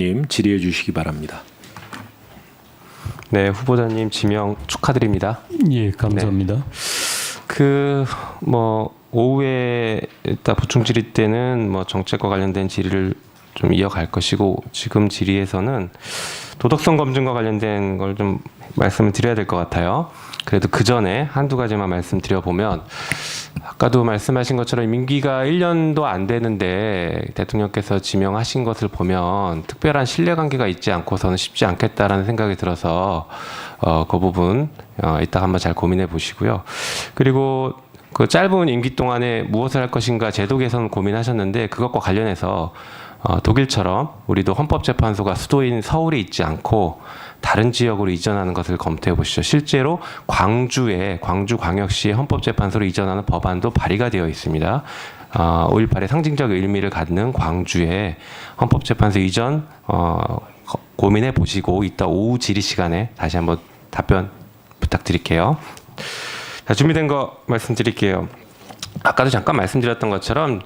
의원님 질의해 주시기 바랍니다. 네, 후보자님 지명 축하드립니다. 예, 감사합니다. 그뭐 오후에 이따 보충 질의 때는 뭐 정책과 관련된 질의를 좀 이어갈 것이고 지금 질의에서는 도덕성 검증과 관련된 걸 좀 말씀을 드려야 될 것 같아요. 그래도 그 전에 한두 가지만 말씀드려 보면 아까도 말씀하신 것처럼 임기가 1년도 안 되는데 대통령께서 지명하신 것을 보면 특별한 신뢰관계가 있지 않고서는 쉽지 않겠다라는 생각이 들어서 어, 그 부분 어, 이따 한번 잘 고민해 보시고요. 그리고 그 짧은 임기 동안에 무엇을 할 것인가 제도 개선 고민하셨는데 그것과 관련해서 어, 독일처럼 우리도 헌법재판소가 수도인 서울에 있지 않고 다른 지역으로 이전하는 것을 검토해 보시죠. 실제로 광주에 광주광역시 헌법재판소로 이전하는 법안도 발의가 되어 있습니다. 어, 5.18의 상징적 의미를 갖는 광주에 헌법재판소 이전 어, 거- 고민해 보시고 이따 오후 질의 시간에 다시 한번 답변 부탁드릴게요. 자, 준비된 거 말씀드릴게요. 아까도 잠깐 말씀드렸던 것처럼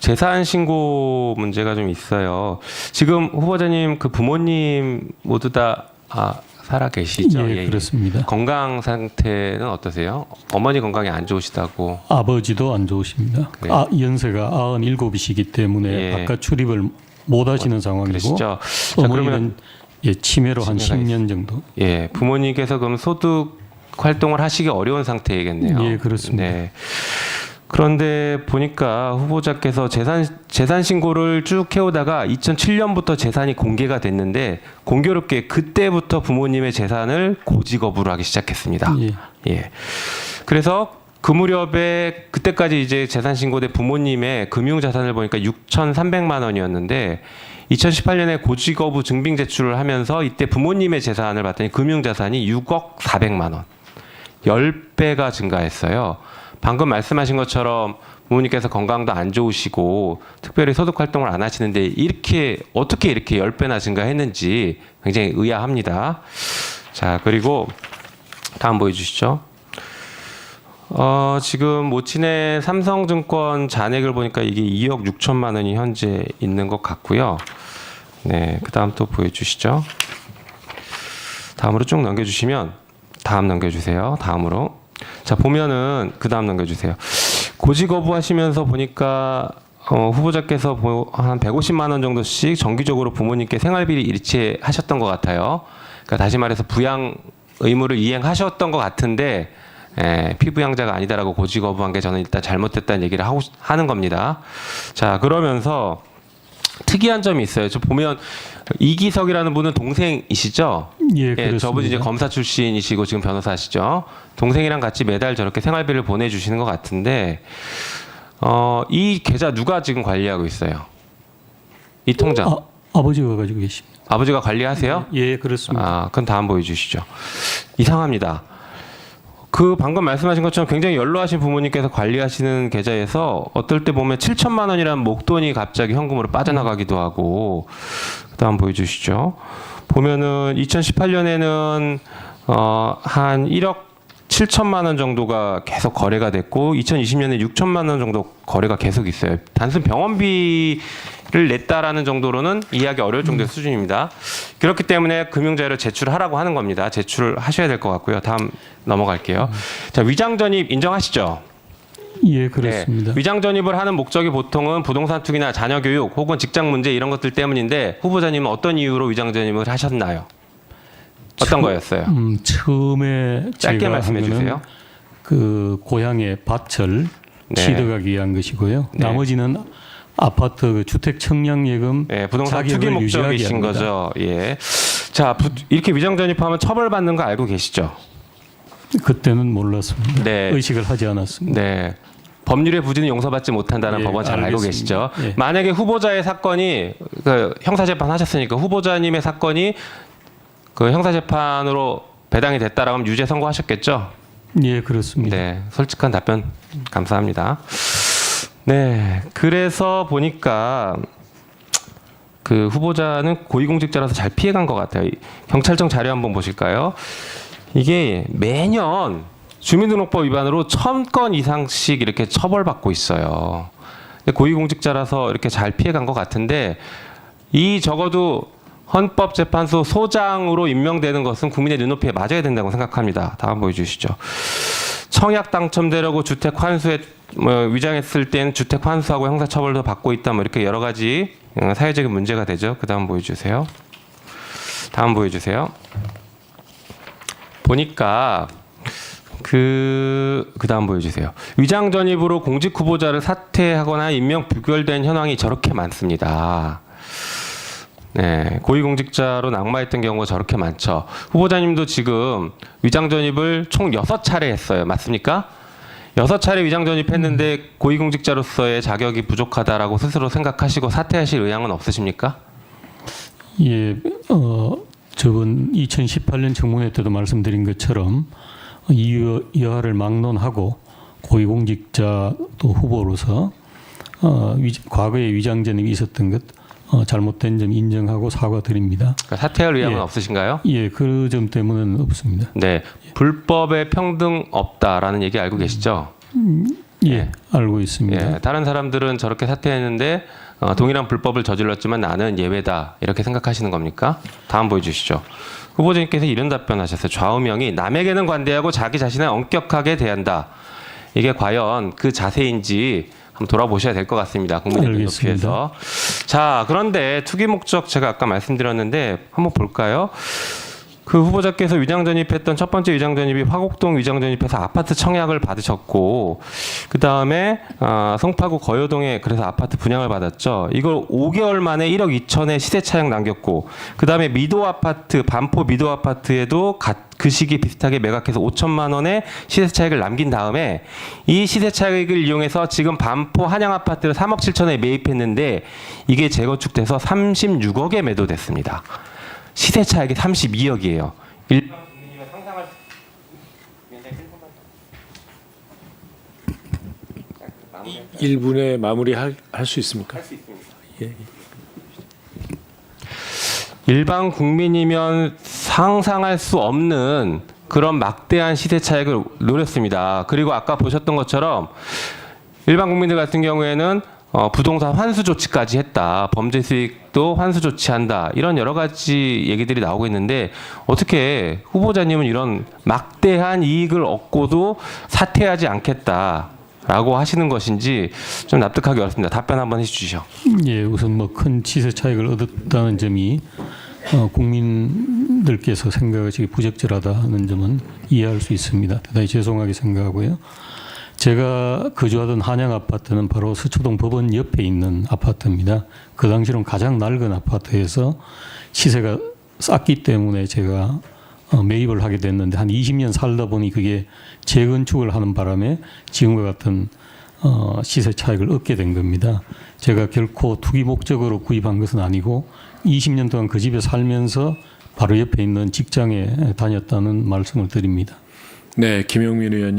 재산 신고 문제가 좀 있어요. 지금 후보자님 그 부모님 모두 다 아, 살아 계시죠? 예, 그렇습니다. 건강 상태는 어떠세요? 어머니 건강이 안 좋으시다고. 아버지도 안 좋으십니다. 그래요? 아, 연세가 97이시기 때문에 예. 바깥 출입을 못 하시는 상황이고 그러시죠? 어머니는 예, 치매로 한 치매가 10년 정도. 예, 부모님께서 그럼 소득 활동을 하시기 어려운 상태이겠네요. 예, 그렇습니다. 네. 그런데 보니까 후보자께서 재산 재산 신고를 쭉 해오다가 2007년부터 재산이 공개가 됐는데 공교롭게 그때부터 부모님의 재산을 고지 거부를 하기 시작했습니다. 예. 예. 그래서 그 무렵에 그때까지 이제 재산 신고된 부모님의 금융 자산을 보니까 6,300만 원이었는데 2018년에 고지 거부 증빙 제출을 하면서 이때 부모님의 재산을 봤더니 금융 자산이 6억 400만 원. 10배가 증가했어요. 방금 말씀하신 것처럼 부모님께서 건강도 안 좋으시고 특별히 소득 활동을 안 하시는데 이렇게 어떻게 이렇게 10배나 증가했는지 굉장히 의아합니다. 자, 그리고 다음 보여 주시죠. 어, 지금 모친의 삼성증권 잔액을 보니까 이게 2억 6천만 원이 현재 있는 것 같고요. 네, 그 다음 또 보여 주시죠. 다음으로 쭉 넘겨 주시면 다음 넘겨 주세요. 다음으로 자 보면은 그 다음 넘겨주세요. 고지 거부하시면서 보니까 어, 후보자께서 보- 한 150만 원 정도씩 정기적으로 부모님께 생활비를 일치하셨던 것 같아요. 그러니까 다시 말해서 부양 의무를 이행하셨던 것 같은데 예, 피부양자가 아니다라고 고지 거부한 게 저는 일단 잘못됐다는 얘기를 하고 싶- 하는 겁니다. 자 그러면서 특이한 점이 있어요. 저 보면 이기석이라는 분은 동생이시죠? 예, 예, 그렇습니다. 저분 이제 검사 출신이시고 지금 변호사시죠. 동생이랑 같이 매달 저렇게 생활비를 보내주시는 것 같은데, 어, 이 계좌 누가 지금 관리하고 있어요? 이 통장 아, 아버지가 가지고 계십니다. 아, 버지가 관리하세요? 예, 그렇습니다. 아, 그럼 다음 보여주시죠. 이상합니다. 그 방금 말씀하신 것처럼 굉장히 연로하신 부모님께서 관리하시는 계좌에서 어떨 때 보면 7천만 원이라는 목돈이 갑자기 현금으로 빠져나가기도 하고 그다음 보여주시죠. 보면은 2018년에는 어, 한 1억 7천만 원 정도가 계속 거래가 됐고 2020년에 6천만 원 정도 거래가 계속 있어요. 단순 병원비를 냈다라는 정도로는 이해하기 어려울 정도의 수준입니다. 그렇기 때문에 금융자료를 제출하라고 하는 겁니다. 제출을 하셔야 될 것 같고요. 다음 넘어갈게요. 자, 위장 전입 인정하시죠? 예, 그렇습니다. 네. 위장 전입을 하는 목적이 보통은 부동산 투기나 자녀 교육 혹은 직장 문제 이런 것들 때문인데 후보자님은 어떤 이유로 위장 전입을 하셨나요? 어떤 처- 거였어요? 음, 처음에 짧게 말씀해 주세요. 그 고향의 밭을 네. 취득하기 위한 것이고요. 네. 나머지는 아파트 그 주택 청량예금 네, 부동산 투기 목적이신. 거죠. 예. 자, 부- 이렇게 위장 전입하면 처벌받는 거 알고 계시죠? 그때는 몰랐습니다. 네. 의식을 하지 않았습니다. 네. 법률의 부지는 용서받지 못한다는 예, 법원 잘 알고 알겠습니다. 계시죠? 예. 만약에 후보자의 사건이 그 형사재판 하셨으니까 후보자님의 사건이 그 형사재판으로 배당이 됐다라고 하면 유죄 선고하셨겠죠? 예, 그렇습니다. 네, 솔직한 답변 감사합니다. 네, 그래서 보니까 그 후보자는 고위공직자라서 잘 피해간 것 같아요. 이 경찰청 자료 한번 보실까요? 이게 매년 주민등록법 위반으로 천 건 이상씩 이렇게 처벌받고 있어요. 고위공직자라서 이렇게 잘 피해간 것 같은데 이 적어도 헌법재판소 소장으로 임명되는 것은 국민의 눈높이에 맞아야 된다고 생각합니다. 다음 보여주시죠. 청약 당첨되려고 주택 환수에 뭐 위장했을 때는 주택 환수하고 형사처벌도 받고 있다. 뭐 이렇게 여러 가지 어, 사회적인 문제가 되죠. 그 다음 보여주세요. 다음 보여주세요. 보니까 그 그 다음 보여주세요. 위장 전입으로 공직 후보자를 사퇴하거나 임명 부결된 현황이 저렇게 많습니다. 네, 고위공직자로 낙마했던 경우가 저렇게 많죠. 후보자님도 지금 위장 전입을 총 6차례 했어요. 맞습니까? 6차례 위장 전입했는데 고위공직자로서의 자격이 부족하다라고 스스로 생각하시고 사퇴하실 의향은 없으십니까? 예, 어, 저번 2018년 청문회 때도 말씀드린 것처럼 이 여- 여하를 막론하고 고위공직자 또 후보로서 어, 위, 과거에 위장 전입이 있었던 것 어, 잘못된 점 인정하고 사과드립니다. 그러니까 사퇴할 의향은 예. 없으신가요? 예, 그 점 때문은 없습니다. 네, 불법의 평등 없다라는 얘기 알고 계시죠? 예, 예. 알고 있습니다. 예, 다른 사람들은 저렇게 사퇴했는데 어, 동일한 불법을 저질렀지만 나는 예외다 이렇게 생각하시는 겁니까? 다음 보여주시죠. 후보자님께서 이런 답변하셨어요. 좌우명이 남에게는 관대하고 자기 자신을 엄격하게 대한다. 이게 과연 그 자세인지 한번 돌아보셔야 될 것 같습니다. 국민의 알겠습니다. 눈높이에서. 자, 그런데 투기 목적 제가 아까 말씀드렸는데 한번 볼까요? 그 후보자께서 위장 전입했던 첫 번째 위장 전입이 화곡동 위장 전입해서 아파트 청약을 받으셨고 그 다음에 아, 성파구 거여동에 그래서 아파트 분양을 받았죠. 이걸 5개월 만에 1억 2천에 시세 차익 남겼고 그 다음에 미도 아파트 반포 미도 아파트에도 가- 그 시기 비슷하게 매각해서 5천만 원의 시세 차익을 남긴 다음에 이 시세 차익을 이용해서 지금 반포 한양 아파트를 3억 7천에 매입했는데 이게 재건축돼서 36억에 매도됐습니다. 시세 차익이 32억이에요. 일반 국민이면 상상할 수 1분에 마무리할 수 있습니까? 일반 국민이면 상상할 수 없는 그런 막대한 시세 차익을 노렸습니다. 그리고 아까 보셨던 것처럼 일반 국민들 같은 경우에는 어, 부동산 환수 조치까지 했다. 범죄 수익도 환수 조치한다. 이런 여러 가지 얘기들이 나오고 있는데 어떻게 후보자님은 이런 막대한 이익을 얻고도 사퇴하지 않겠다 라고 하시는 것인지 좀 납득하기 어렵습니다. 답변 한번 해주시죠. 예, 우선 뭐 큰 시세 차익을 얻었다는 점이 어, 국민들께서 생각하시기 부적절하다는 점은 이해할 수 있습니다. 대단히 죄송하게 생각하고요. 제가 거주하던 한양 아파트는 바로 서초동 법원 옆에 있는 아파트입니다. 그 당시로는 가장 낡은 아파트에서 시세가 쌌기 때문에 제가 어, 매입을 하게 됐는데 한 20년 살다 보니 그게 재건축을 하는 바람에 지금과 같은 어, 시세 차익을 얻게 된 겁니다. 제가 결코 투기 목적으로 구입한 것은 아니고 20년 동안 그 집에 살면서 바로 옆에 있는 직장에 다녔다는 말씀을 드립니다. 네, 김용민 의원님